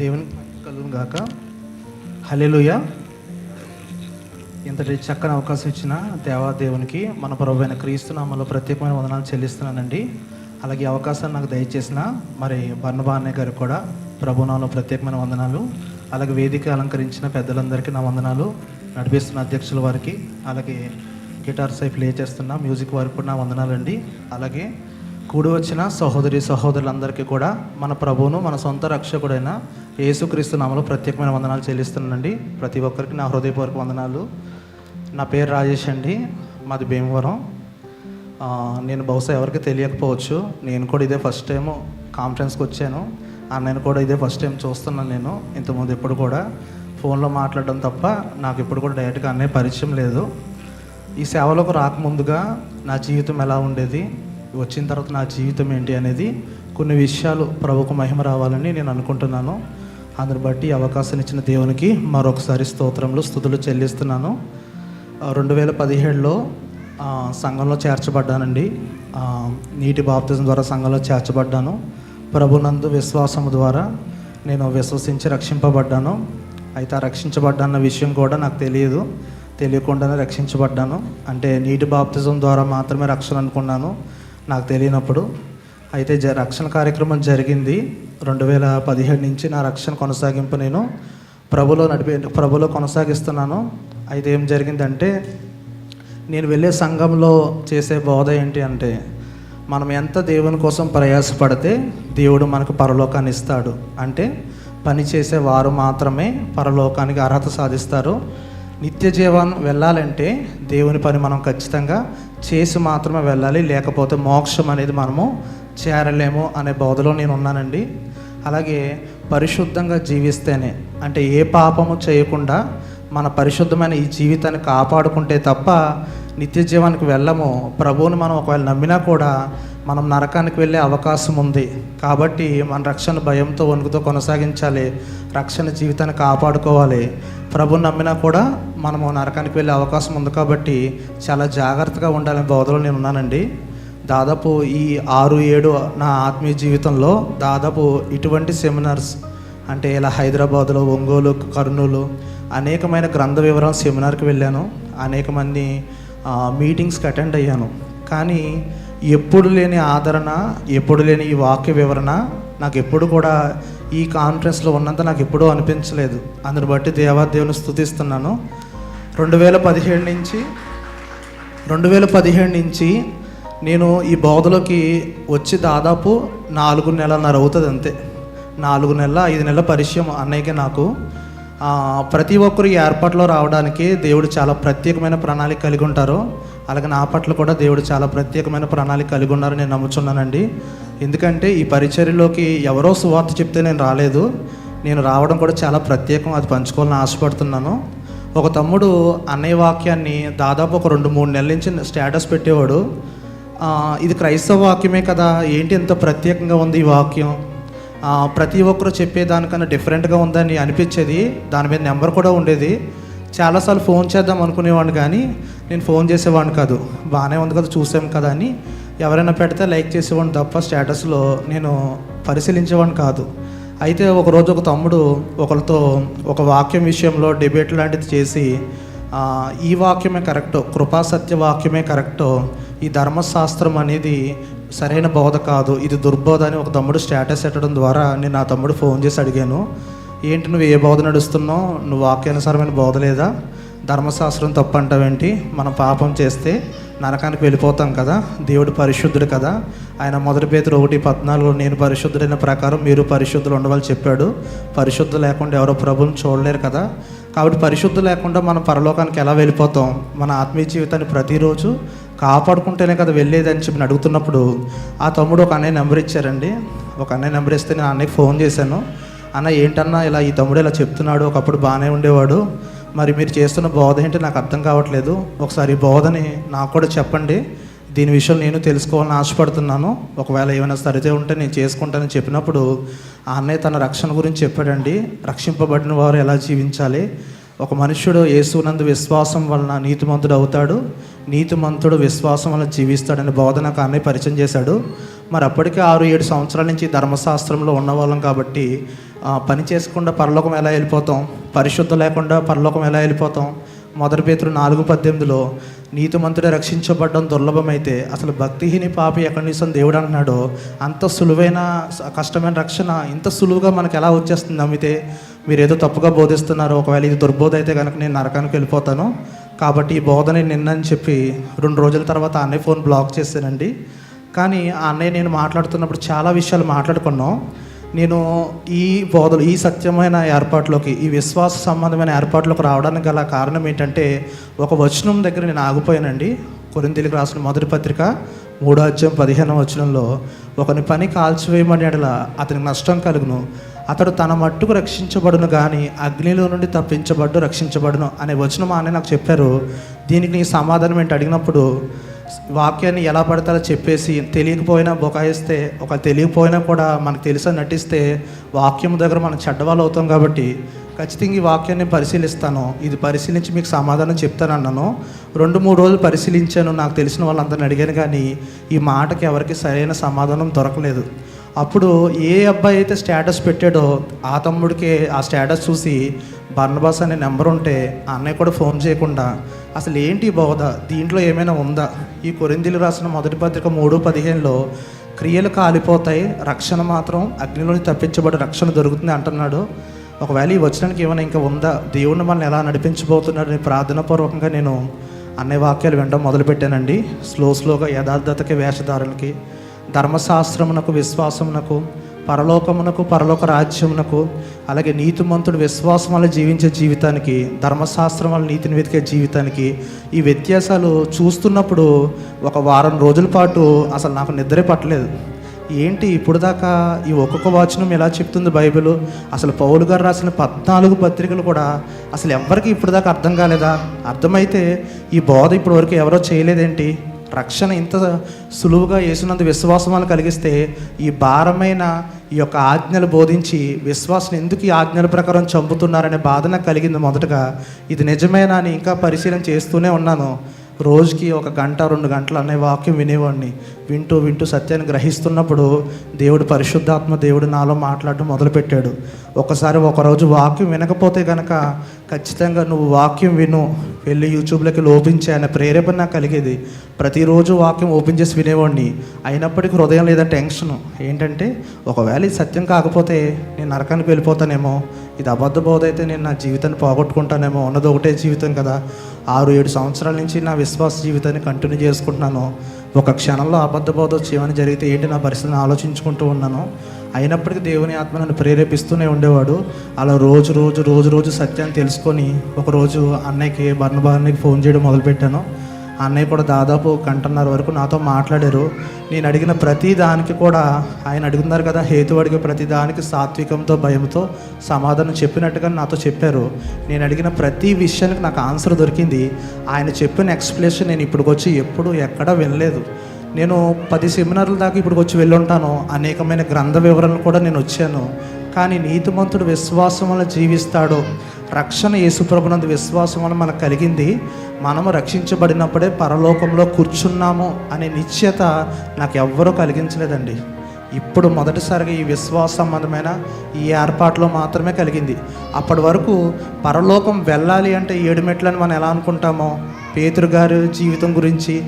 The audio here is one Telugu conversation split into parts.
దేవుని కలుగును గాక. హలెలుయ ఇంతటి చక్కని అవకాశం ఇచ్చిన దేవా దేవునికి మన ప్రభు అయిన క్రీస్తు నామలో ప్రత్యేకమైన వందనాలు చెల్లిస్తున్నానండి. అలాగే అవకాశాన్ని నాకు దయచేసిన మరి బర్ణబా అన్నయ్య గారికి కూడా ప్రభునాలో ప్రత్యేకమైన వందనాలు. అలాగే వేదిక అలంకరించిన పెద్దలందరికీ నా వందనాలు. నడిపిస్తున్న అధ్యక్షుల వారికి అలాగే గిటార్ సై ప్లే చేస్తున్న మ్యూజిక్ వారికి కూడా నా వందనాలండి. అలాగే కూడి వచ్చిన సహోదరి సహోదరులందరికీ కూడా మన ప్రభువును మన సొంత రక్షకుడైన యేసుక్రీస్తు నామలో ప్రత్యేకమైన వందనాలు చెల్లిస్తున్నానండి. ప్రతి ఒక్కరికి నా హృదయపూర్వక వందనాలు. నా పేరు రాజేష్ అండి. మాది భీమవరం. నేను బహుశా ఎవరికి తెలియకపోవచ్చు. నేను కూడా ఇదే ఫస్ట్ టైం కాన్ఫరెన్స్కి వచ్చాను. నేను కూడా ఇదే ఫస్ట్ టైం చూస్తున్నాను నేను ఇంతకుముందు ఎప్పుడు కూడా. ఫోన్లో మాట్లాడడం తప్ప నాకు ఇప్పుడు కూడా డైరెక్ట్గా అన్నయ్య పరిచయం లేదు. ఈ సేవలోకి రాకముందుగా నా జీవితం ఎలా ఉండేది? వచ్చిన తర్వాత నా జీవితం ఏంటి అనేది కొన్ని విషయాలు ప్రభుకు మహిమ రావాలని నేను అనుకుంటున్నాను. అందుని బట్టి అవకాశం ఇచ్చిన దేవునికి మరొకసారి స్తోత్రంలో స్థుతులు చెల్లిస్తున్నాను. రెండు వేల పదిహేడులో సంఘంలో చేర్చబడ్డానండి. నీటి బాప్తిజం ద్వారా సంఘంలో చేర్చబడ్డాను. ప్రభునందు విశ్వాసము ద్వారా నేను విశ్వసించి రక్షింపబడ్డాను. అయితే ఆ రక్షించబడ్డాన్న విషయం కూడా నాకు తెలియదు. తెలియకుండానే రక్షించబడ్డాను. అంటే నీటి బాప్తిజం ద్వారా మాత్రమే రక్షణ అనుకున్నాను. నాకు తెలియనప్పుడు అయితే జ రక్షణ కార్యక్రమం జరిగింది. రెండు వేల పదిహేడు నుంచి నా రక్షణ కొనసాగింపు నేను ప్రభులో నడిపే ప్రభులో కొనసాగిస్తున్నాను. అయితే ఏం జరిగిందంటే నేను వెళ్ళే సంఘంలో చేసే బోధ ఏంటి అంటే మనం ఎంత దేవుని కోసం ప్రయాసపడితే దేవుడు మనకు పరలోకాన్ని ఇస్తాడు. అంటే పని చేసే వారు మాత్రమే పరలోకానికి అర్హత సాధిస్తారు. నిత్య జీవనం వెళ్ళాలంటే దేవుని పని మనం ఖచ్చితంగా చేసి మాత్రమే వెళ్ళాలి లేకపోతే మోక్షం అనేది మనము చేరలేము అనే బోధలో నేను ఉన్నానండి. అలాగే పరిశుద్ధంగా జీవిస్తేనే అంటే ఏ పాపము చేయకుండా మన పరిశుద్ధమైన ఈ జీవితాన్ని కాపాడుకుంటే తప్ప నిత్య జీవానికి వెళ్ళము ప్రభువుని మనం ఒకవేళ నమ్మినా కూడా మనం నరకానికి వెళ్ళే అవకాశం ఉంది. కాబట్టి మన రక్షణ భయంతో వణుకుతో కొనసాగించాలి. రక్షణ జీవితాన్ని కాపాడుకోవాలి. ప్రభుని నమ్మినా కూడా మనము నరకానికి వెళ్ళే అవకాశం ఉంది కాబట్టి చాలా జాగ్రత్తగా ఉండాలని బోధలో నేను ఉన్నానండి. దాదాపు ఈ ఆరు ఏడు నా ఆత్మీయ జీవితంలో దాదాపు ఇటువంటి సెమినార్స్ అంటే ఇలా హైదరాబాద్లో ఒంగోలు కర్నూలు అనేకమైన గ్రంథ వివరణ సెమినార్కి వెళ్ళాను. అనేక మంది మీటింగ్స్కి అటెండ్ అయ్యాను. కానీ ఎప్పుడు లేని ఆదరణ ఎప్పుడు లేని ఈ వాక్య వివరణ నాకు ఎప్పుడు కూడా ఈ కాన్ఫరెన్స్లో ఉన్నంత నాకు ఎప్పుడూ అనిపించలేదు. అందుని బట్టి దేవాదేవుని స్థుతిస్తున్నాను రెండు వేల పదిహేడు నుంచి రెండు వేల పదిహేడు నుంచి నేను ఈ బోధలోకి వచ్చి దాదాపు నాలుగు నెలన్నర అవుతుంది అంతే నాలుగు నెలల ఐదు నెలల పరిచయం అన్నయ్యకి నాకు. ప్రతి ఒక్కరు ఈ ఏర్పాట్లో రావడానికి దేవుడు చాలా ప్రత్యేకమైన ప్రణాళిక కలిగి ఉంటారు. అలాగే నా పట్ల కూడా దేవుడు చాలా ప్రత్యేకమైన ప్రణాళిక కలిగి ఉన్నారని నేను నమ్ముచున్నానండి. ఎందుకంటే ఈ పరిచర్యలోకి ఎవరో సువార్త చెప్తే నేను రాలేదు. నేను రావడం కూడా చాలా ప్రత్యేకం అది పంచుకోవాలని ఆశపడుతున్నాను. ఒక తమ్ముడు అన్నయ్య వాక్యాన్ని దాదాపు ఒక రెండు మూడు నెలల నుంచి స్టేటస్ పెట్టేవాడు. ఇది క్రైస్తవ వాక్యమే కదా ఏంటి ఎంత ప్రత్యేకంగా ఉంది ఈ వాక్యం? ప్రతి ఒక్కరు చెప్పేదానికన్నా డిఫరెంట్గా ఉందని అనిపించేది. దాని మీద నెంబర్ కూడా ఉండేది. చాలాసార్లు ఫోన్ చేద్దాం అనుకునేవాడిని కానీ నేను ఫోన్ చేసేవాడిని కాదు. బాగానే ఉంది కదా చూసాం కదా అని ఎవరైనా పెడితే లైక్ చేసేవాడిని తప్ప స్టేటస్లో నేను పరిశీలించేవాడిని కాదు. అయితే ఒకరోజు ఒక తమ్ముడు ఒకరితో ఒక వాక్యం విషయంలో డిబేట్ లాంటిది చేసి ఈ వాక్యమే కరెక్టో కృపా సత్య వాక్యమే కరెక్టో ఈ ధర్మశాస్త్రం అనేది సరైన బోధ కాదు ఇది దుర్బోధ అని ఒక తమ్ముడు స్టేటస్ పెట్టడం ద్వారా నేను నా తమ్ముడు ఫోన్ చేసి అడిగాను. ఏంటి నువ్వు ఏ బోధ నడుస్తున్నావు? నువ్వు వాక్యానుసారమైన బోధ లేదా? ధర్మశాస్త్రం తప్పు అంటావేంటి మనం పాపం చేస్తే నరకానికి వెళ్ళిపోతాం కదా? దేవుడు పరిశుద్ధుడు కదా? ఆయన మొదటి పేతురు ఒకటి పద్నాలుగు నేను పరిశుద్ధుడైన ప్రకారం మీరు పరిశుద్ధులు ఉండవాలని చెప్పాడు. పరిశుద్ధ లేకుండా ఎవరో ప్రభుని చూడలేరు కదా? కాబట్టి పరిశుద్ధ లేకుండా మనం పరలోకానికి ఎలా వెళ్ళిపోతాం? మన ఆత్మీయ జీవితాన్ని ప్రతిరోజు కాపాడుకుంటేనే కదా వెళ్ళేదని చెప్పి అడుగుతున్నప్పుడు ఆ తమ్ముడు ఒక అన్నయ్య నెంబర్ ఇచ్చారండి. ఒక అన్నయ్య నెంబర్ ఇస్తే నేను అన్నయ్యకి ఫోన్ చేశాను. అన్న ఏంటన్నా ఇలా ఈ తమ్ముడు ఇలా చెప్తున్నాడు? ఒకప్పుడు బాగానే ఉండేవాడు. మరి మీరు చేస్తున్న బోధ ఏంటి నాకు అర్థం కావట్లేదు. ఒకసారి బోధని నాకు కూడా చెప్పండి. దీని విషయం నేను తెలుసుకోవాలని ఆశపడుతున్నాను. ఒకవేళ ఏమైనా సరితే ఉంటే నేను చేసుకుంటానని చెప్పినప్పుడు ఆ అన్నయ్య తన రక్షణ గురించి చెప్పాడండి. రక్షింపబడిన వారు ఎలా జీవించాలి? ఒక మనుష్యుడు యేసునందు విశ్వాసం వలన నీతిమంతుడు అవుతాడు. నీతిమంతుడు విశ్వాసం వల్ల జీవిస్తాడని బోధన ఆమె పరిచయం చేశాడు. మరి అప్పటికే ఆరు ఏడు సంవత్సరాల నుంచి ధర్మశాస్త్రంలో ఉన్నవాళ్ళం కాబట్టి పని చేసుకుండా పరలోకం ఎలా వెళ్ళిపోతాం? పరిశుద్ధం లేకుండా పరలోకం ఎలా వెళ్ళిపోతాం? మొదటి పేతురు నాలుగు పద్దెనిమిదిలో నీతిమంతుడే రక్షించబడడం దుర్లభమైతే అసలు భక్తిహీని పాపి ఎక్కడి నుంచి దేవుడు అంటున్నాడో అంత సులువైన కష్టమైన రక్షణ ఇంత సులువుగా మనకు ఎలా వచ్చేస్తుంది నమ్మితే మీరు ఏదో తప్పుగా బోధిస్తున్నారు ఒకవేళ ఇది దుర్బోధ అయితే కనుక నేను నరకానికి వెళ్ళిపోతాను. కాబట్టి ఈ బోధని నిన్నని చెప్పి రెండు రోజుల తర్వాత అన్నయ్య ఫోన్ బ్లాక్ చేశానండి. కానీ ఆ అన్నయ్య నేను మాట్లాడుతున్నప్పుడు చాలా విషయాలు మాట్లాడుకున్నాం. నేను ఈ బోధలు ఈ సత్యమైన ఏర్పాట్లోకి ఈ విశ్వాస సంబంధమైన ఏర్పాట్లోకి రావడానికి గల కారణం ఏంటంటే ఒక వచనం దగ్గర నేను ఆగిపోయానండి. కొరింతీలకు రాసిన మొదటి పత్రిక మూడో అధ్యాయం పదిహేనవ వచనంలో ఒకని పని కాల్చివేయమని ఎడల అతనికి నష్టం కలుగును. అతడు తన మట్టుకు రక్షించబడును కానీ అగ్నిలో నుండి తప్పించబడ్డు రక్షించబడును అనే వచనం ఆయన నాకు చెప్పారు. దీనికి నీ సమాధానం ఏంటి? అడిగినప్పుడు వాక్యాన్ని ఎలా పడతారో చెప్పేసి తెలియకపోయినా బొకాయిస్తే ఒక తెలియకపోయినా కూడా మనకు తెలిసి నటిస్తే వాక్యం దగ్గర మనం చెడ్డవాళ్ళు అవుతాం కాబట్టి ఖచ్చితంగా ఈ వాక్యాన్ని పరిశీలిస్తాను. ఇది పరిశీలించి మీకు సమాధానం చెప్తానన్నాను రెండు మూడు రోజులు పరిశీలించాను. నాకు తెలిసిన వాళ్ళందరిని అడిగాను కానీ ఈ మాటకి ఎవరికి సరైన సమాధానం దొరకలేదు. అప్పుడు ఏ అబ్బాయి అయితే స్టేటస్ పెట్టాడో ఆ తమ్ముడికి ఆ స్టేటస్ చూసి బర్నబాస్ అనే నెంబర్ ఉంటే ఆ అన్నయ్య కూడా ఫోన్ చేయకుండా అసలు ఏంటి బోధ? దీంట్లో ఏమైనా ఉందా? ఈ కొరిందీలు రాసిన మొదటి పత్రిక మూడు పదిహేనులో క్రియలు కాలిపోతాయి రక్షణ మాత్రం అగ్నిలోని తప్పించబడి రక్షణ దొరుకుతుంది అంటున్నాడు. ఒకవేళ ఈ వచనానికి ఏమైనా ఇంకా ఉందా? దేవుణ్ణి మనల్ని ఎలా నడిపించబోతున్నాడని ప్రార్థనాపూర్వకంగా నేను అన్నయ్య వాక్యాలు వినడం మొదలుపెట్టానండి. స్లో స్లోగా యథార్థతకి వేషధారులకి ధర్మశాస్త్రమునకు విశ్వాసమునకు పరలోకమునకు పరలోక రాజ్యమునకు అలాగే నీతిమంతుడు విశ్వాసం వల్ల జీవించే జీవితానికి ధర్మశాస్త్రం వల్ల నీతిని వెతికే జీవితానికి ఈ వ్యత్యాసాలు చూస్తున్నప్పుడు ఒక వారం రోజుల పాటు అసలు నాకు నిద్రే పట్టలేదు. ఏంటి ఇప్పుడు దాకా ఈ ఒక్కొక్క వచనం ఎలా చెప్తుంది బైబిల్? అసలు పౌలు గారు రాసిన పద్నాలుగు పత్రికలు కూడా అసలు ఎవరికి ఇప్పుడు దాకా అర్థం కాలేదా? అర్థమైతే ఈ బోధ ఇప్పటి వరకు ఎవరో చేయలేదేంటి? రక్షణ ఇంత సులువుగా వేసినంత విశ్వాసం కలిగిస్తే ఈ భారమైన ఈ యొక్క ఆజ్ఞలు బోధించి విశ్వాసం ఎందుకు ఈ ఆజ్ఞల ప్రకారం చంపుతున్నారనే బాధ నాకు కలిగింది మొదటగా. ఇది నిజమేనా అని ఇంకా పరిశీలన చేస్తూనే ఉన్నాను. రోజుకి ఒక గంట రెండు గంటలు అనే వాక్యం వినేవాడిని. వింటూ వింటూ సత్యాన్ని గ్రహిస్తున్నప్పుడు దేవుడు పరిశుద్ధాత్మ దేవుడు నాలో మాట్లాడడం మొదలుపెట్టాడు. ఒకసారి ఒకరోజు వాక్యం వినకపోతే కనుక ఖచ్చితంగా నువ్వు వాక్యం విను వెళ్ళి యూట్యూబ్లోకి లోపించే అనే ప్రేరేపణ నాకు కలిగేది. ప్రతిరోజు వాక్యం ఓపెన్ చేసి వినేవాడిని. అయినప్పటికీ హృదయం లేదా టెన్షన్ ఏంటంటే ఒకవేళ ఈ సత్యం కాకపోతే నేను నరకానికి వెళ్ళిపోతానేమో ఇది అబద్ధ బోధ అయితే నేను నా జీవితాన్ని పోగొట్టుకుంటానేమో ఉన్నది ఒకటే జీవితం కదా. ఆరు ఏడు సంవత్సరాల నుంచి నా విశ్వాస జీవితాన్ని కంటిన్యూ చేసుకుంటున్నాను. ఒక క్షణంలో అబద్ధ బోధ వచ్చేమని జరిగితే ఏంటి నా పరిస్థితిని ఆలోచించుకుంటూ ఉన్నాను. అయినప్పటికీ దేవుని ఆత్మ నన్ను ప్రేరేపిస్తూనే ఉండేవాడు. అలా రోజు రోజు రోజు రోజు సత్యాన్ని తెలుసుకొని ఒకరోజు అన్నయ్యకి బర్ణబానికి ఫోన్ చేయడం మొదలుపెట్టాను. అన్నయ్య కూడా దాదాపు గంటన్నర వరకు నాతో మాట్లాడారు. నేను అడిగిన ప్రతి దానికి కూడా ఆయన అడుగుతున్నారు కదా హేతు అడిగే ప్రతి దానికి సాత్వికంతో భయంతో సమాధానం చెప్పినట్టుగా నాతో చెప్పారు. నేను అడిగిన ప్రతి విషయానికి నాకు ఆన్సర్ దొరికింది. ఆయన చెప్పిన ఎక్స్ప్లెనేషన్ నేను ఇప్పటికొచ్చి ఎప్పుడు ఎక్కడా వినలేదు. నేను పది సెమినార్ల దాకా ఇప్పుడు వచ్చి వెళ్ళుంటాను. అనేకమైన గ్రంథ వివరణలు కూడా నేను వచ్చాను. కానీ నీతిమంతుడు విశ్వాసం వల్ల జీవిస్తాడు. రక్షణ యేసుప్రభునందు విశ్వాసం వలన మనకు కలిగింది. మనము రక్షించబడినప్పుడే పరలోకంలో కూర్చున్నాము అనే నిశ్చయత నాకు ఎవ్వరూ కలిగించలేదండి. ఇప్పుడు మొదటిసారిగా ఈ విశ్వాస సంబంధమైన ఈ ఏర్పాట్లో మాత్రమే కలిగింది. అప్పటి వరకు పరలోకం వెళ్ళాలి అంటే ఏడు మెట్లని మనం ఎలా అనుకుంటామో? పేతురు గారు జీవితం గురించి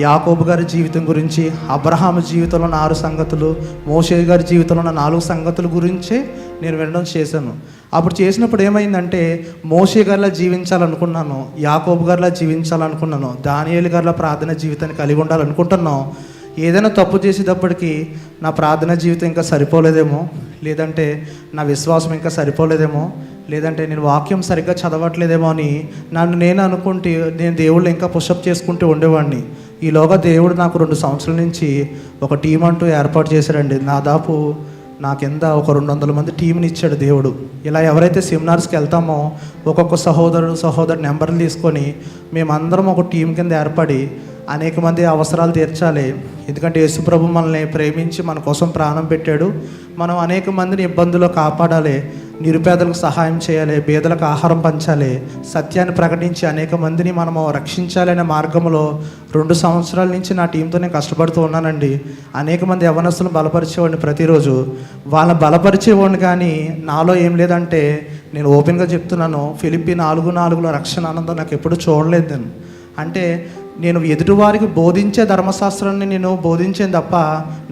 యాకోబు గారి జీవితం గురించి అబ్రహాం జీవితంలో ఆరు సంగతులు మోషే గారి జీవితంలో ఉన్న నాలుగు సంగతుల గురించే నేను వినడం చేశాను. అప్పుడు చేసినప్పుడు ఏమైందంటే మోషే గారిలా జీవించాలనుకున్నాను యాకోబు గారిలా జీవించాలనుకున్నాను దానియేలు గారిలా ప్రార్థన జీవితాన్ని కలిగి ఉండాలనుకుంటున్నాను. ఏదైనా తప్పు చేసేటప్పటికి నా ప్రార్థన జీవితం ఇంకా సరిపోలేదేమో లేదంటే నా విశ్వాసం ఇంకా సరిపోలేదేమో లేదంటే నేను వాక్యం సరిగ్గా చదవట్లేదేమో అని నన్ను నేను అనుకుంటే నేను దేవుళ్ళు ఇంకా పుషప్ చేసుకుంటూ ఉండేవాడిని. ఈలోగా దేవుడు నాకు రెండు సంవత్సరాల నుంచి ఒక టీం అంటూ ఏర్పాటు చేశాడండి. దాదాపు నా కింద ఒక రెండు వందల మంది టీంని ఇచ్చాడు దేవుడు. ఇలా ఎవరైతే సెమినార్స్కి వెళ్తామో ఒక్కొక్క సహోదరుడు సహోదరు నెంబర్లు తీసుకొని మేమందరం ఒక టీం కింద ఏర్పడి అనేక మంది అవసరాలు తీర్చాలి. ఎందుకంటే యేసుప్రభు మనల్ని ప్రేమించి మన కోసం ప్రాణం పెట్టాడు. మనం అనేక మందిని ఇబ్బందుల్లో కాపాడాలి. నిరుపేదలకు సహాయం చేయాలి పేదలకు ఆహారం పంచాలి సత్యాన్ని ప్రకటించి అనేక మందిని మనము రక్షించాలనే మార్గంలో రెండు సంవత్సరాల నుంచి నా టీంతో నేను కష్టపడుతూ ఉన్నానండి. అనేక మంది యవనస్తులను బలపరిచేవాడిని ప్రతిరోజు. వాళ్ళని బలపరిచేవాడిని కానీ నాలో ఏం లేదంటే నేను ఓపెన్గా చెప్తున్నాను ఫిలిప్పి నాలుగు నాలుగులో రక్షణ ఆనందం నాకు ఎప్పుడు చూడలేదు నేను. అంటే నేను ఎదుటివారికి బోధించే ధర్మశాస్త్రాన్ని నేను బోధించాను తప్ప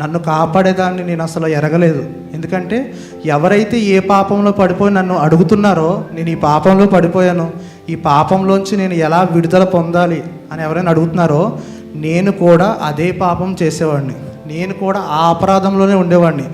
నన్ను కాపాడేదాన్ని నేను అసలు ఎరగలేదు. ఎందుకంటే ఎవరైతే ఏ పాపంలో పడిపోయి నన్ను అడుగుతున్నారో నేను ఈ పాపంలో పడిపోయాను. ఈ పాపంలోంచి నేను ఎలా విడుదల పొందాలి అని ఎవరైనా అడుగుతున్నారో నేను కూడా అదే పాపం చేసేవాడిని. నేను కూడా ఆ అపరాధంలోనే ఉండేవాడిని.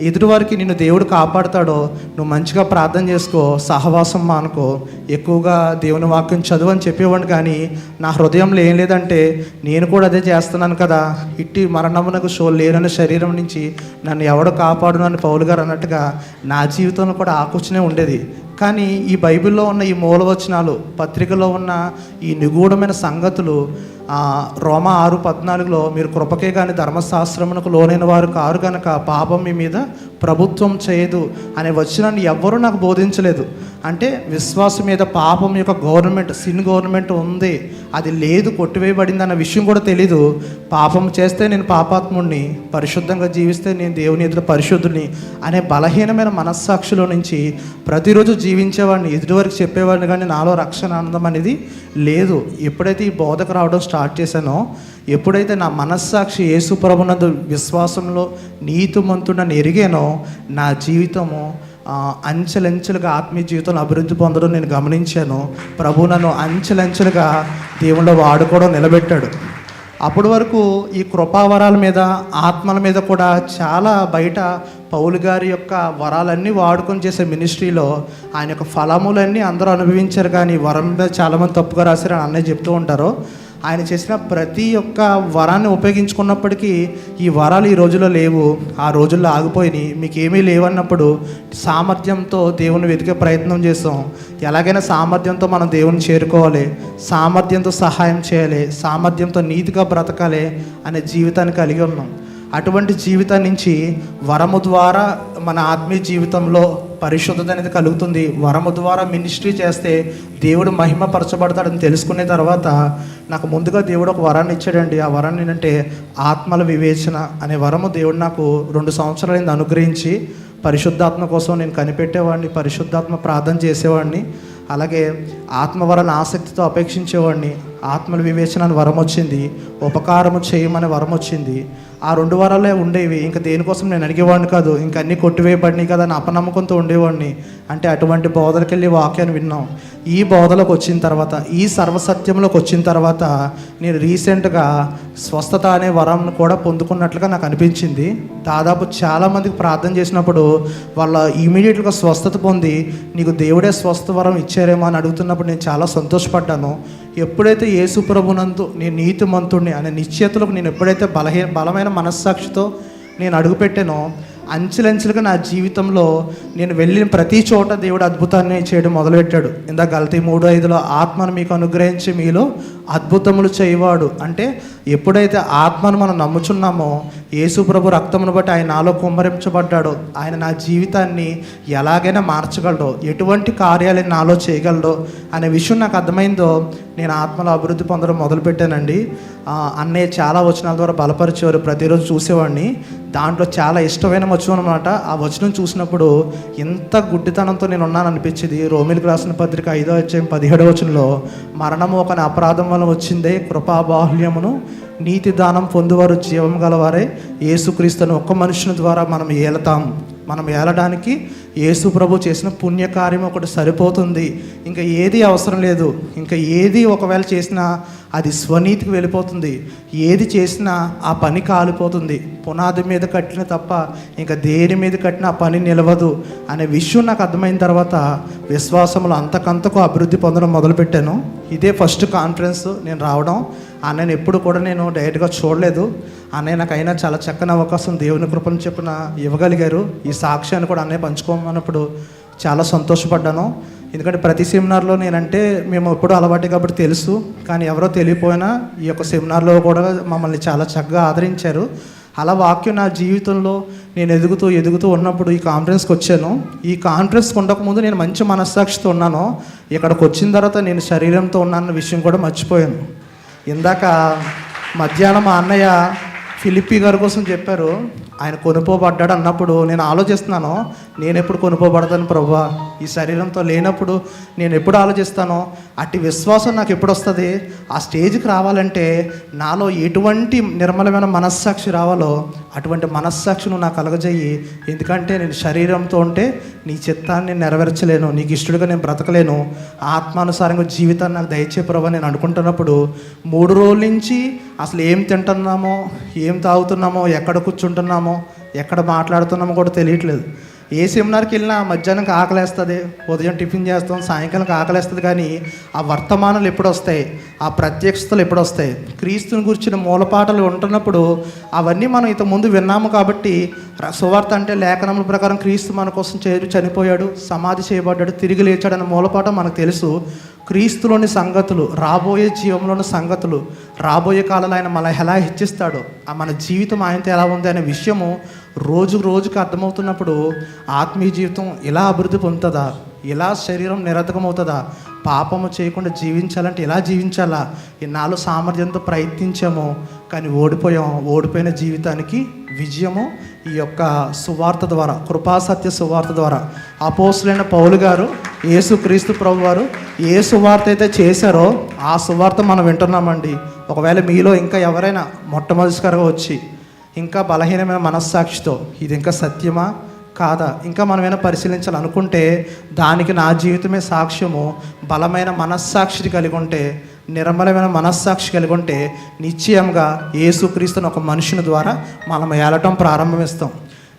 ఎదుటివారికి నిన్ను దేవుడు కాపాడుతాడో నువ్వు మంచిగా ప్రార్థన చేసుకో సహవాసం మానుకో ఎక్కువగా దేవుని వాక్యం చదువు అని చెప్పేవాడిని కానీ నా హృదయంలో ఏం లేదంటే నేను కూడా అదే చేస్తున్నాను కదా. ఇట్టి మరణమునకు షో లేనని శరీరం నుంచి నన్ను ఎవడు కాపాడును అని పౌలు గారు అన్నట్టుగా నా జీవితంలో కూడా ఆకూర్చునే ఉండేది. కానీ ఈ బైబిల్లో ఉన్న ఈ మూలవచనాలు పత్రికలో ఉన్న ఈ నిగూఢమైన సంగతులు రోమా ఆరు పద్నాలుగులో మీరు కృపకే కానీ ధర్మశాస్త్రమునకు లోనైన వారు కారు కనుక పాపం మీ మీద ప్రభుత్వం చేయదు అనే వచనాన్ని ఎవ్వరూ నాకు బోధించలేదు. అంటే విశ్వాసం మీద పాపం యొక్క గవర్నమెంట్ సిన్ గవర్నమెంట్ ఉంది. అది లేదు కొట్టివేయబడింది అన్న విషయం కూడా తెలీదు. పాపం చేస్తే నేను పాపాత్ముడిని పరిశుద్ధంగా జీవిస్తే నేను దేవుని ఎదుట పరిశుద్ధుని అనే బలహీనమైన మనస్సాక్షిలో నుంచి ప్రతిరోజు జీవించేవాడిని ఎదుటివరకు చెప్పేవాడిని కానీ నాలో రక్షణ ఆనందం అనేది లేదు. ఎప్పుడైతే ఈ బోధకు రావడం స్టార్ట్ స్టార్ట్ చేశానో ఎప్పుడైతే నా మనస్సాక్షి యేసు ప్రభునందు విశ్వాసంలో నీతిమంతుడని ఎరిగానో నా జీవితము అంచెలంచెలుగా ఆత్మీయ జీవితంలో అభివృద్ధి పొందడం నేను గమనించాను. ప్రభు నన్ను అంచెలంచెలుగా దేవుళ్ళు వాడుకోవడం నిలబెట్టాడు. అప్పటి వరకు ఈ కృపావరాల మీద ఆత్మల మీద కూడా చాలా బయట పౌలు గారి యొక్క వరాలన్నీ వాడుకొని చేసే మినిస్ట్రీలో ఆయన యొక్క ఫలములన్నీ అందరూ అనుభవించారు. కానీ వరం మీద చాలామంది తప్పుగా రాశారని అన్నయ్య చెప్తూ ఉంటారు. ఆయన చేసిన ప్రతి ఒక్క వరాన్ని ఉపయోగించుకున్నప్పటికీ ఈ వరాలు ఈ రోజుల్లో లేవు. ఆ రోజుల్లో ఆగిపోయినాయి. మీకు ఏమీ లేవన్నప్పుడు సామర్థ్యంతో దేవుని వెతికే ప్రయత్నం చేస్తాం. ఎలాగైనా సామర్థ్యంతో మనం దేవుని చేరుకోవాలి. సామర్థ్యంతో సహాయం చేయాలి. సామర్థ్యంతో నీతిగా బ్రతకాలి అనే జీవితాన్ని కలిగి ఉన్నాం. అటువంటి జీవితం నుంచి వరము ద్వారా మన ఆత్మీయ జీవితంలో పరిశుద్ధత అనేది కలుగుతుంది. వరము ద్వారా మినిస్ట్రీ చేస్తే దేవుడు మహిమపరచబడతాడని తెలుసుకునే తర్వాత నాకు ముందుగా దేవుడు ఒక వరాన్ని ఇచ్చాడండి. ఆ వరాన్ని ఏంటంటే ఆత్మల వివేచన అనే వరము దేవుడు నాకు రెండు సంవత్సరాలైంది అనుగ్రహించి పరిశుద్ధాత్మ కోసం నేను కనిపెట్టేవాడిని పరిశుద్ధాత్మ ప్రార్థన చేసేవాడిని అలాగే ఆత్మవరణ ఆసక్తితో అపేక్షించేవాడిని. ఆత్మల వివేచన అని వరం వచ్చింది ఉపకారము చేయమని వరం వచ్చింది ఆ రెండు వరాలే ఉండేవి. ఇంకా దేనికోసం నేను అడిగేవాడిని కాదు. ఇంకా అన్నీ కొట్టివేయబడినాయి కదా అని అపనమ్మకంతో ఉండేవాడిని. అంటే అటువంటి బోధలకు వెళ్ళి వాక్యాన్ని విన్నాం. ఈ బోధలకు వచ్చిన తర్వాత ఈ సర్వసత్యంలోకి వచ్చిన తర్వాత నేను రీసెంట్గా స్వస్థత అనే వరంను కూడా పొందుకున్నట్లుగా నాకు అనిపించింది. దాదాపు చాలామందికి ప్రార్థన చేసినప్పుడు వాళ్ళ ఇమీడియట్గా స్వస్థత పొంది నీకు దేవుడే స్వస్థ వరం ఇచ్చారేమో అని అడుగుతున్నప్పుడు నేను చాలా సంతోషపడ్డాను. ఎప్పుడైతే యేసు ప్రభునందు నేను నీతిమంతుడిని అనే నిశ్చేతలకు నేను ఎప్పుడైతే బలహీన బలమైన మనస్సాక్షితో నేను అడుగుపెట్టానో అంచెలంచెలుగా నా జీవితంలో నేను వెళ్ళిన ప్రతి చోట దేవుడు అద్భుతాన్ని చేయడం మొదలుపెట్టాడు. ఇందా గలతీ మూడు ఐదులో ఆత్మను మీకు అనుగ్రహించి మీలో అద్భుతములు చేయవాడు. అంటే ఎప్పుడైతే ఆత్మను మనం నమ్ముచున్నామో యేసు ప్రభు రక్తమును బట్టి ఆయన నాలో కుమ్మరించబడ్డాడో. ఆయన నా జీవితాన్ని ఎలాగైనా మార్చగలడో ఎటువంటి కార్యాలు నాలో చేయగలడో అనే విషయం నాకు అర్థమైందో నేను ఆత్మలో అభివృద్ధి పొందడం మొదలుపెట్టానండి. అన్నయ్య చాలా వచనాల ద్వారా బలపరిచేవారు. ప్రతిరోజు చూసేవాడిని. దాంట్లో చాలా ఇష్టమైన వచనం అనమాట ఆ వచనం చూసినప్పుడు ఎంత గుడ్డితనంతో నేను ఉన్నాను అనిపించింది రోమిలకు రాసిన పత్రిక ఐదో అధ్యాయం పదిహేడవ వచనంలో మరణము ఒక అపరాధం వల్ల వచ్చిందే కృపాబాహుల్యమును నీతి దానం పొందువారు జీవం గలవారే యేసుక్రీస్తును ఒక్క మనుషుని ద్వారా మనం ఏలతాం. మనం ఏలడానికి యేసు ప్రభు చేసిన పుణ్యకార్యం ఒకటి సరిపోతుంది. ఇంకా ఏది అవసరం లేదు. ఇంకా ఏది ఒకవేళ చేసినా అది స్వనీతికి వెళ్ళిపోతుంది. ఏది చేసినా ఆ పని కాలిపోతుంది. పునాది మీద కట్టిన తప్ప ఇంకా దేని మీద కట్టిన ఆ పని నిలవదు అనే విషయం నాకు అర్థమైన తర్వాత విశ్వాసంలో అంతకంతకు అభివృద్ధి పొందడం మొదలుపెట్టాను. ఇదే ఫస్ట్ కాన్ఫరెన్స్ నేను రావడం. అన్నయ్యను ఎప్పుడు కూడా నేను డైరెక్ట్గా చూడలేదు. అన్నయ్య నాకైనా చాలా చక్కని అవకాశం దేవుని కృపను చెప్పిన ఇవ్వగలిగారు. ఈ సాక్ష్యాన్ని కూడా అన్నయ్య అన్నప్పుడు చాలా సంతోషపడ్డాను. ఎందుకంటే ప్రతి సెమినార్లో నేనంటే మేము ఎప్పుడూ అలవాటు కాబట్టి తెలుసు. కానీ ఎవరో తెలియపోయినా ఈ యొక్క సెమినార్లో కూడా మమ్మల్ని చాలా చక్కగా ఆదరించారు. అలా వాక్యం నా జీవితంలో నేను ఎదుగుతూ ఎదుగుతూ ఉన్నప్పుడు ఈ కాన్ఫరెన్స్కి వచ్చాను. ఈ కాన్ఫరెన్స్కి ఉండకముందు నేను మంచి మనస్సాక్షితో ఉన్నాను. ఇక్కడికి వచ్చిన తర్వాత నేను శరీరంతో ఉన్నానన్న విషయం కూడా మర్చిపోయాను. ఇందాక మధ్యాహ్నం మా అన్నయ్య ఫిలిప్పి గారి కోసం చెప్పారు ఆయన కొనుక్కోబడ్డాడు అన్నప్పుడు నేను ఆలోచిస్తున్నాను నేను ఎప్పుడు కొనుకోబడతాను ప్రభా? ఈ శరీరంతో లేనప్పుడు నేను ఎప్పుడు ఆలోచిస్తానో? అట్టి విశ్వాసం నాకు ఎప్పుడు వస్తుంది? ఆ స్టేజ్కి రావాలంటే నాలో ఎటువంటి నిర్మలమైన మనస్సాక్షి రావాలో అటువంటి మనస్సాక్షి నాకు కలగజేయి. ఎందుకంటే నేను శరీరంతో ఉంటే నీ చిత్తాన్ని నెరవేర్చలేను నీకు ఇష్టడుగా నేను బ్రతకలేను. ఆత్మానుసారంగా జీవితాన్ని నాకు దయచే ప్రభా నేను అనుకుంటున్నప్పుడు మూడు రోజుల నుంచి అసలు ఏం తింటున్నామో ఏం తాగుతున్నామో ఎక్కడ కూర్చుంటున్నామో ఎక్కడ మాట్లాడుతున్నామో కూడా తెలియట్లేదు. ఏ సెమినార్కి వెళ్ళినా మధ్యాహ్నంకి ఆకలేస్తుంది ఉదయం టిఫిన్ చేస్తాం సాయంకాలం ఆకలేస్తుంది కానీ ఆ వర్తమానాలు ఎప్పుడు వస్తాయి ఆ ప్రత్యక్షతలు ఎప్పుడు వస్తాయి క్రీస్తుని గురించిన మూలపాటలు ఉంటున్నప్పుడు అవన్నీ మనం ఇంత ముందు విన్నాము కాబట్టి సువార్త అంటే లేఖనముల ప్రకారం క్రీస్తు మన కోసం చేరి చనిపోయాడు సమాధి చేయబడ్డాడు తిరిగి లేచాడన్న మూలపాఠం మనకు తెలుసు. క్రీస్తులోని సంగతులు రాబోయే జీవంలోని సంగతులు రాబోయే కాలంలో ఆయన మన ఎలా హెచ్చిస్తాడో ఆ మన జీవితం ఆయనతో ఎలా ఉంది అనే విషయము రోజు రోజుకి అర్థమవుతున్నప్పుడు ఆత్మీయ జీవితం ఇలా అభివృద్ధి పొందుతుందా? ఇలా శరీరం నిరతకమవుతుందా? పాపము చేయకుండా జీవించాలంటే ఎలా జీవించాలా? ఇన్నాళ్ళు సామర్థ్యంతో ప్రయత్నించాము కానీ ఓడిపోయాం. ఓడిపోయిన జీవితానికి విజయము ఈ యొక్క సువార్త ద్వారా కృపాసత్య సువార్త ద్వారా. అపోసులైన పౌలు గారు యేసు క్రీస్తు ప్రభు వారు ఏ సువార్త అయితే చేశారో ఆ సువార్త మనం వింటున్నామండి. ఒకవేళ మీలో ఇంకా ఎవరైనా మొట్టమొదటిసారిగా వచ్చి ఇంకా బలహీనమైన మనస్సాక్షితో ఇది ఇంకా సత్యమా? కాదా? ఇంకా మనం పరిశీలించాలనుకుంటే దానికి నా జీవితమే సాక్ష్యము. బలమైన మనస్సాక్షి కలిగి ఉంటే నిర్మలమైన మనస్సాక్షి కలిగి ఉంటే నిశ్చయంగా ఏసుక్రీస్తుని ఒక మనుషుని ద్వారా మనం ఏలటం ప్రారంభమిస్తాం.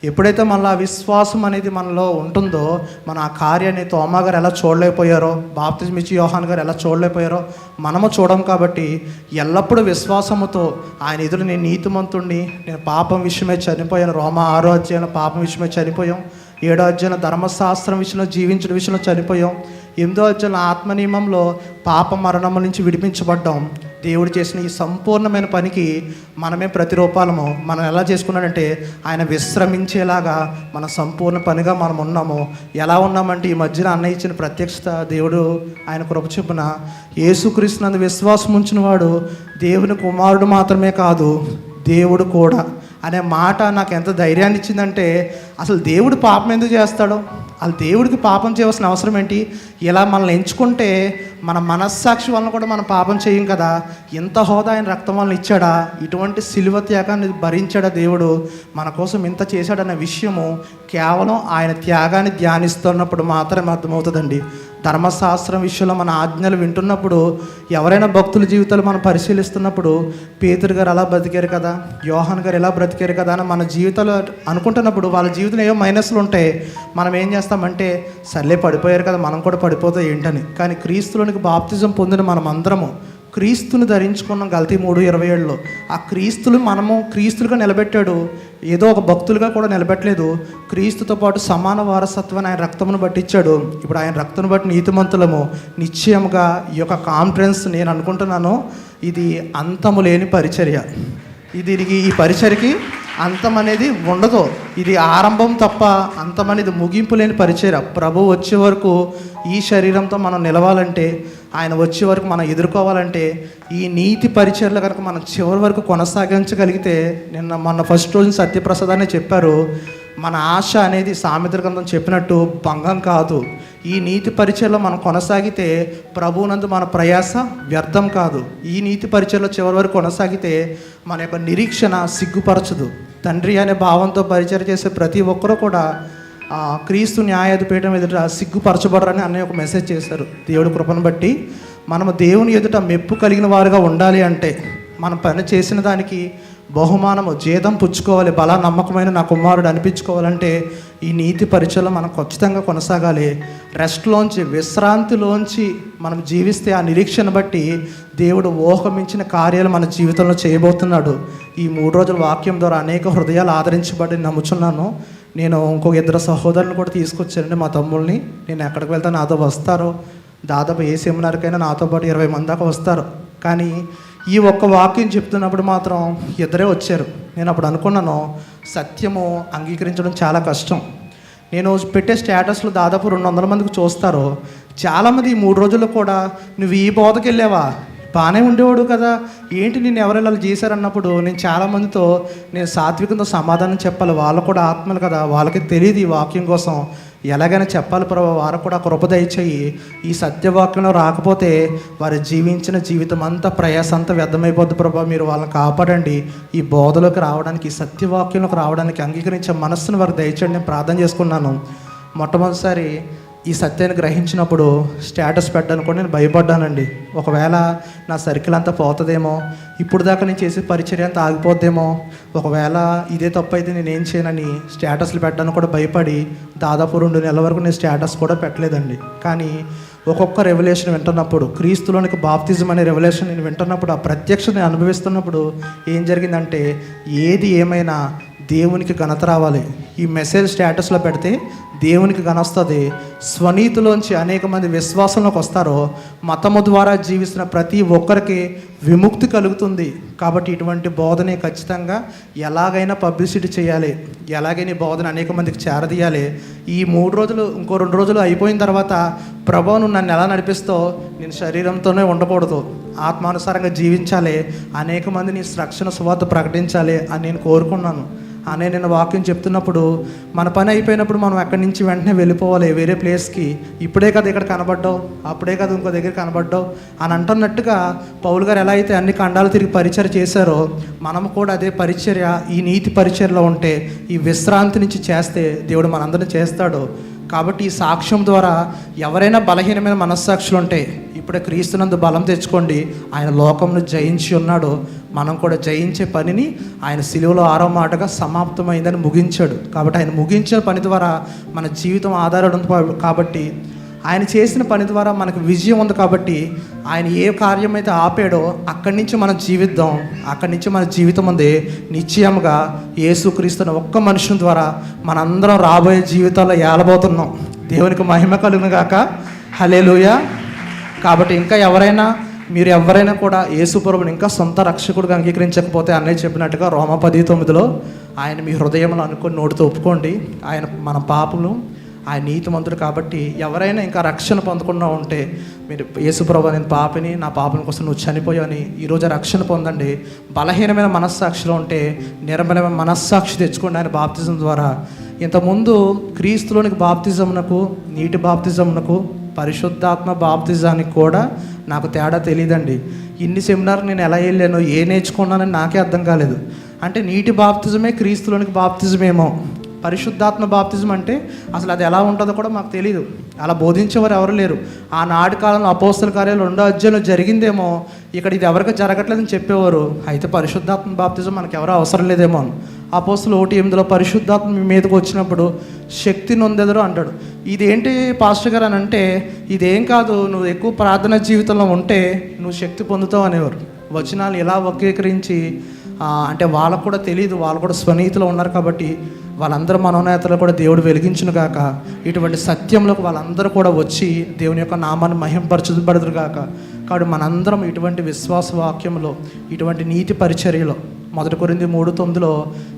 ఎప్పుడైతే మనలో ఆ విశ్వాసం అనేది మనలో ఉంటుందో మన ఆ కార్యాన్ని తోమా గారు ఎలా చూడలేకపోయారో బాప్తిజం ఇచ్చి యోహాన్ గారు ఎలా చూడలేకపోయారో మనము చూడం కాబట్టి ఎల్లప్పుడూ విశ్వాసముతో ఆయన ఎదురు నేను నీతిమంతుణ్ణి నేను పాపం విషయమే చనిపోయాను రోమ ఆరో అధ్యాయంలో పాపం విషయమే చనిపోయాం ఏడో అధ్యాయంలో ధర్మశాస్త్రం విషయంలో జీవించడం విషయంలో చనిపోయాం ఎనిమిదో అధ్యాయంలో ఆత్మ నియమంలో పాప మరణం నుంచి విడిపించబడ్డాం దేవుడు చేసిన ఈ సంపూర్ణమైన పనికి మనమే ప్రతిరూపాలము. మనం ఎలా చేసుకున్నాడంటే ఆయన విశ్రమించేలాగా మన సంపూర్ణ పనిగా మనం ఉన్నాము. ఎలా ఉన్నామంటే ఈ మధ్యన అన్న ఇచ్చిన ప్రత్యక్షత దేవుడు ఆయన కృప చొప్పున యేసుక్రీస్తునందు విశ్వాసం ఉంచిన వాడు దేవుని కుమారుడు మాత్రమే కాదు దేవుడు కూడా. అనే మాట నాకు ఎంత ధైర్యాన్ని ఇచ్చిందంటే అసలు దేవుడు పాపం ఎందుకు చేస్తాడో? అసలు దేవుడికి పాపం చేయవలసిన అవసరం ఏంటి? ఇలా మనల్ని ఎంచుకుంటే మన మనస్సాక్షి వలన కూడా మనం పాపం చేయం కదా. ఎంత హోదా ఆయన రక్తం వలన ఇచ్చాడా? ఇటువంటి సిలువ త్యాగాన్ని భరించాడా దేవుడు? మన కోసం ఇంత చేశాడన్న విషయము కేవలం ఆయన త్యాగాన్ని ధ్యానిస్తున్నప్పుడు మాత్రమే అర్థమవుతుందండి. ధర్మశాస్త్రం విషయంలో మన ఆజ్ఞలు వింటున్నప్పుడు ఎవరైనా భక్తుల జీవితాలు మనం పరిశీలిస్తున్నప్పుడు పేతురు గారు అలా బ్రతికారు కదా యోహన్ గారు ఎలా బ్రతికారు కదా అని మన జీవితాలు అనుకుంటున్నప్పుడు వాళ్ళ జీవితంలో ఏవో మైనస్లు ఉంటాయి మనం ఏం చేస్తామంటే సర్లే పడిపోయారు కదా మనం కూడా పడిపోతే ఏంటని. కానీ క్రీస్తులోనికి బాప్తిజం పొందిన మనం అందరము క్రీస్తుని ధరించుకున్నాం గల్తీ మూడు ఇరవై ఏడులో. ఆ క్రీస్తులు మనము క్రీస్తులుగా నిలబెట్టాడు. ఏదో ఒక భక్తులుగా కూడా నిలబెట్టలేదు. క్రీస్తుతో పాటు సమాన వారసత్వాన్ని ఆయన రక్తమును బట్టి ఇచ్చాడు ఇప్పుడు ఆయన రక్తను బట్టి నీతిమంతులము. నిశ్చయముగా ఈ యొక్క కాన్ఫరెన్స్ నేను అనుకుంటున్నాను. ఇది అంతము లేని పరిచర్య. ఇది ఈ పరిచర్కి అంతం అనేది ఉండదు. ఇది ఆరంభం తప్ప అంతం అనేది ముగింపు లేని పరిచయ ప్రభు వచ్చే వరకు ఈ శరీరంతో మనం నిలవాలంటే ఆయన వచ్చే వరకు మనం ఎదుర్కోవాలంటే ఈ నీతి పరిచయలు కనుక మనం చివరి వరకు కొనసాగించగలిగితే నిన్న మొన్న ఫస్ట్ రోజు సత్యప్రసాదాన్ని చెప్పారు. మన ఆశ అనేది సామెత్ర గ్రంథం చెప్పినట్టు భంగం కాదు. ఈ నీతి పరిచయలో మనం కొనసాగితే ప్రభువునందు మన ప్రయాస వ్యర్థం కాదు. ఈ నీతి పరిచయలో చివరి వరకు కొనసాగితే మన యొక్క నిరీక్షణ సిగ్గుపరచదు. తండ్రి అనే భావంతో పరిచయం చేసే ప్రతి ఒక్కరూ కూడా ఆ, క్రీస్తు న్యాయాధిపీఠం ఎదుట సిగ్గుపరచబడరని అన్నయ్య ఒక మెసేజ్ చేశారు. దేవుడి కృపను బట్టి మనము దేవుని ఎదుట మెప్పు కలిగిన వారుగా ఉండాలి అంటే మనం పని చేసిన దానికి బహుమానము జీతం పుచ్చుకోవాలి బల నమ్మకమైన నా కుమారుడు అనిపించుకోవాలంటే ఈ నీతి పరిచయం మనం ఖచ్చితంగా కొనసాగాలి. రెస్ట్లోంచి విశ్రాంతిలోంచి మనం జీవిస్తే ఆ నిరీక్షణ బట్టి దేవుడు ఊహమించిన కార్యాలు మన జీవితంలో చేయబోతున్నాడు. ఈ మూడు రోజుల వాక్యం ద్వారా అనేక హృదయాలు ఆదరించబడి నమ్ముచున్నాను. నేను ఇంకొక ఇద్దరు సహోదరులను కూడా తీసుకొచ్చానండి. మా తమ్ముల్ని నేను ఎక్కడికి వెళ్తే నాతో వస్తారో. దాదాపు ఏ సెమినార్కైనా నాతో పాటు ఇరవై మంది దాకా వస్తారు. కానీ ఈ ఒక్క వాక్యం చెప్తున్నప్పుడు మాత్రం ఇద్దరే వచ్చారు. నేను అప్పుడు అనుకున్నాను సత్యము అంగీకరించడం చాలా కష్టం. నేను పెట్టే స్టేటస్లో దాదాపు రెండు వందల మందికి చూస్తారు. చాలామంది ఈ మూడు రోజుల్లో కూడా నువ్వు ఈ బోధకి వెళ్ళావా బాగానే ఉండేవాడు కదా. ఏంటి నేను ఎవరెలా చేశారన్నప్పుడు? నేను చాలామందితో నేను సాత్వికంతో సమాధానం చెప్పాలి. వాళ్ళు కూడా ఆత్మలు కదా. వాళ్ళకి తెలియదు ఈ వాక్యం కోసం. ఎలాగైనా చెప్పాలి ప్రభావ వారు కూడా కృప దయచేయి. ఈ సత్యవాక్యంలో రాకపోతే వారు జీవించిన జీవితం అంతా ప్రయాసంతా వ్యర్థమైపోద్ది ప్రభావ మీరు వాళ్ళని కాపాడండి. ఈ బోధలోకి రావడానికి ఈ సత్యవాక్యంలోకి రావడానికి అంగీకరించే మనస్సును వారు దయచేయండి. నేను ప్రార్థన చేసుకున్నాను. మొట్టమొదటిసారి ఈ సత్యాన్ని గ్రహించినప్పుడు స్టేటస్ పెట్టడానికి కూడా నేను భయపడ్డానండి. ఒకవేళ నా సర్కిల్ అంతా పోతుందేమో ఇప్పుడు దాకా నేను చేసే పరిచర్య అంతా ఆగిపోద్దేమో ఒకవేళ ఇదే తప్పు అయితే నేను ఏం చేయనని స్టేటస్లు పెట్టడానికి కూడా భయపడి దాదాపు రెండు నెలల వరకు నేను స్టేటస్ కూడా పెట్టలేదండి. కానీ ఒక్కొక్క రెవల్యూషన్ వింటున్నప్పుడు క్రీస్తులోనికి బాప్తిజం అనే రెవల్యూషన్ నేను వింటున్నప్పుడు ఆ ప్రత్యక్షతని అనుభవిస్తున్నప్పుడు ఏం జరిగిందంటే ఏది ఏమైనా దేవునికి ఘనత రావాలి. ఈ మెసేజ్ స్టేటస్లో పెడితే దేవునికి ఘనొస్తుంది స్వనీతిలోంచి అనేక మంది విశ్వాసంలోకి వస్తారో మతము ద్వారా జీవిస్తున్న ప్రతి ఒక్కరికి విముక్తి కలుగుతుంది. కాబట్టి ఇటువంటి బోధనే ఖచ్చితంగా ఎలాగైనా పబ్లిసిటీ చేయాలి. ఎలాగైనా బోధన అనేక మందికి చేరదీయాలి. ఈ మూడు రోజులు ఇంకో రెండు రోజులు అయిపోయిన తర్వాత ప్రభు నువ్వు నన్ను ఎలా నడిపిస్తో నేను శరీరంతోనే ఉండకూడదు. ఆత్మానుసారంగా జీవించాలి. అనేక మంది నీ రక్షణ సువార్త ప్రకటించాలి అని నేను కోరుకున్నాను. అనే నేను వాక్యం చెప్తున్నప్పుడు మన పని అయిపోయినప్పుడు మనం అక్కడి నుంచి వెంటనే వెళ్ళిపోవాలి వేరే ప్లేస్కి. ఇప్పుడే కదా ఇక్కడ కనబడ్డావు అప్పుడే కదా ఇంకో దగ్గర కనబడ్డావు అని అంటున్నట్టుగా పౌలు గారు ఎలా అయితే అన్ని ఖండాలు తిరిగి పరిచర్య చేశారో మనం కూడా అదే పరిచర్య ఈ నీతి పరిచర్లో ఉంటే ఈ విశ్రాంతి నుంచి చేస్తే దేవుడు మనందరిని చేస్తాడు. కాబట్టి ఈ సాక్ష్యం ద్వారా ఎవరైనా బలహీనమైన మనస్సాక్షులు ఉంటే ఇప్పుడే క్రీస్తునందు బలం తెచ్చుకోండి ఆయన లోకంను జయించి ఉన్నాడు. మనం కూడా జయించే పనిని ఆయన సిలువలో ఆరో మాటగా సమాప్తమైందని ముగించాడు. కాబట్టి ఆయన ముగించిన పని ద్వారా మన జీవితం ఆధారపడి కాబట్టి ఆయన చేసిన పని ద్వారా మనకు విజయం ఉంది కాబట్టి ఆయన ఏ కార్యం అయితే ఆపాడో అక్కడి నుంచి మనం జీవిద్దాం. అక్కడి నుంచి మన జీవితం ఉంది. నిశ్చయముగా యేసుక్రీస్తున్న ఒక్క మనుషుని ద్వారా మనందరం రాబోయే జీవితాల్లో ఏలబోతున్నాం. దేవునికి మహిమ కలుగును గాక. హలేలుయ కాబట్టి ఇంకా ఎవరైనా మీరు ఎవరైనా కూడా యేసుప్రభుని ఇంకా సొంత రక్షకుడిగా అంగీకరించకపోతే అన్నయ్య చెప్పినట్టుగా రోమ పది తొమ్మిదిలో ఆయన మీ హృదయంలో అనుకుని నోటితో ఒప్పుకోండి. ఆయన మన పాపలు ఆయన నీతిమంతుడు కాబట్టి ఎవరైనా ఇంకా రక్షణ పొందకుండా ఉంటే మీరు యేసుప్రభు నేను పాపిని నా పాపం కోసం నువ్వు చనిపోయావని ఈరోజు రక్షణ పొందండి. బలహీనమైన మనస్సాక్షిలో ఉంటే నిర్మలమైన మనస్సాక్షి తెచ్చుకోండి ఆయన బాప్తిజం ద్వారా. ఇంతకుముందు క్రీస్తులోనికి బాప్తిజమునకు నీటి బాప్తిజమునకు పరిశుద్ధాత్మ బాప్తిజానికి కూడా నాకు తేడా తెలియదండి ఇన్ని సెమినార్ నేను ఎలా వెళ్ళానో ఏ నేర్చుకున్నానని నాకే అర్థం కాలేదు. అంటే నీటి బాప్తిజమే క్రీస్తులోనికి బాప్తిజమేమో. పరిశుద్ధాత్మ బాప్తిజం అంటే అసలు అది ఎలా ఉంటుందో కూడా మాకు తెలియదు అలా బోధించేవారు ఎవరు లేరు. ఆనాటి కాలంలో అపోస్తుల కార్యాలు రెండో అధ్యాయంలో జరిగిందేమో ఇక్కడ ఇది ఎవరికి జరగట్లేదని చెప్పేవారు. అయితే పరిశుద్ధాత్మ బాప్తిజం మనకు ఎవరో అవసరం లేదేమో అని. అపోస్తులు ఒకటి ఎనిమిదిలో పరిశుద్ధాత్మ మీ వచ్చినప్పుడు శక్తి నొందెదరు అంటాడు. ఇదేంటి పాస్టర్ గారు అని అంటే ఇదేం కాదు నువ్వు ఎక్కువ ప్రార్థన జీవితంలో ఉంటే నువ్వు శక్తి పొందుతావు అనేవారు. వచనాలు ఎలా వక్రీకరించి అంటే వాళ్ళకు కూడా తెలియదు వాళ్ళు కూడా స్వనీతిలో ఉన్నారు కాబట్టి వాళ్ళందరూ మనోనేతలు కూడా దేవుడు వెలిగించును గాక. ఇటువంటి సత్యంలోకి వాళ్ళందరూ కూడా వచ్చి దేవుని యొక్క నామాన్ని మహింపరచుబడదురు గాక. కాబట్టి మనందరం ఇటువంటి విశ్వాస వాక్యంలో ఇటువంటి నీతి పరిచర్యలో మొదటి కొరింది మూడు తొమ్మిదిలో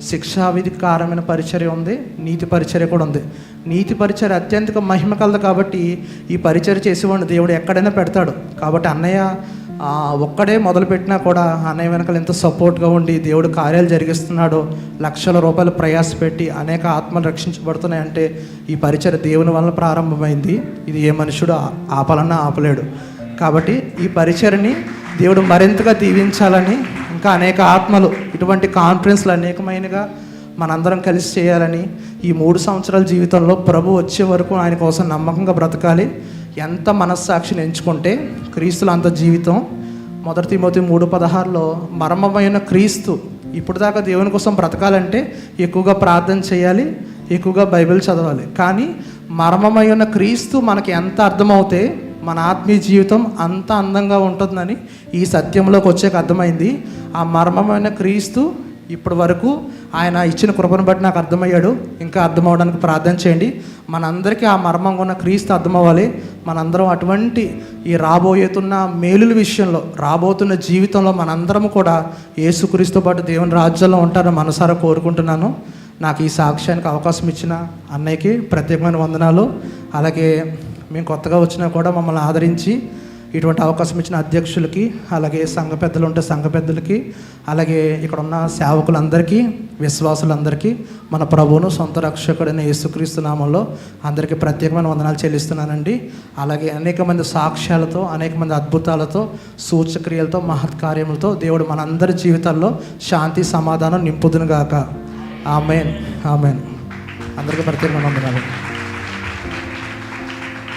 శిక్షావిధికారమైన పరిచర్య ఉంది నీతి పరిచర్య కూడా ఉంది. నీతి పరిచర్య అత్యంత మహిమ కలదు కాబట్టి ఈ పరిచర్య చేసేవాడిని దేవుడు ఎక్కడైనా పెడతాడు. కాబట్టి అన్నయ్య ఒక్కడే మొదలుపెట్టినా కూడా అన్నయ్య వెనకాల ఎంత సపోర్ట్గా ఉండి దేవుడు కార్యాలు జరిగిస్తున్నాడు లక్షల రూపాయలు ప్రయాస పెట్టి అనేక ఆత్మలు రక్షించబడుతున్నాయంటే ఈ పరిచయ దేవుని వలన ప్రారంభమైంది. ఇది ఏ మనుషుడు ఆపాలన్నా ఆపలేడు. కాబట్టి ఈ పరిచయని దేవుడు మరింతగా దీవించాలని ఇంకా అనేక ఆత్మలు ఇటువంటి కాన్ఫరెన్స్లు అనేకమైనగా మనందరం కలిసి చేయాలని ఈ మూడు సంవత్సరాల జీవితంలో ప్రభు వచ్చే వరకు ఆయన కోసం నమ్మకంగా బ్రతకాలి. ఎంత మనస్సాక్షిని ఎంచుకుంటే క్రీస్తులు అంత జీవితం. మొదటి తిమోతి మూడు పదహారులో మర్మమైన క్రీస్తు ఇప్పుడు దాకా దేవుని కోసం బ్రతకాలంటే ఎక్కువగా ప్రార్థన చేయాలి ఎక్కువగా బైబిల్ చదవాలి. కానీ మర్మమైన క్రీస్తు మనకి ఎంత అర్థమవుతే మన ఆత్మీయ జీవితం అంత అందంగా ఉంటుందని ఈ సత్యంలోకి వచ్చాక అర్థమైంది. ఆ మర్మమైన క్రీస్తు ఇప్పటి వరకు ఆయన ఇచ్చిన కృపను బట్టి నాకు అర్థమయ్యాడు. ఇంకా అర్థం అవడానికి ప్రార్థన చేయండి. మనందరికీ ఆ మర్మం ఉన్న క్రీస్తు అర్థమవ్వాలి. మనందరం అటువంటి ఈ రాబోయేతున్న మేలుల విషయంలో రాబోతున్న జీవితంలో మనందరం కూడా యేసుక్రీస్తు పాటు దేవుని రాజ్యంలో ఉంటారని మనసారా కోరుకుంటున్నాను. నాకు ఈ సాక్ష్యానికి అవకాశం ఇచ్చిన అన్నయ్యకి ప్రత్యేకమైన వందనాలు. అలాగే మేము కొత్తగా వచ్చినా కూడా మమ్మల్ని ఆదరించి ఇటువంటి అవకాశం ఇచ్చిన అధ్యక్షులకి అలాగే సంఘ పెద్దలు ఉంటే సంఘ పెద్దలకి అలాగే ఇక్కడ ఉన్న సేవకులందరికీ విశ్వాసులందరికీ మన ప్రభువును సొంత రక్షకుడైన యేసుక్రీస్తు నామంలో అందరికీ ప్రత్యేకమైన వందనాలు చెల్లిస్తున్నానండి. అలాగే అనేక మంది సాక్ష్యాలతో అనేక మంది అద్భుతాలతో సూచక్రియలతో మహత్కార్యములతో దేవుడు మనందరి జీవితాల్లో శాంతి సమాధానం నింపుదునుగాక. ఆమెన్. ఆమెన్. అందరికీ ప్రత్యేకమైన వందనాలు.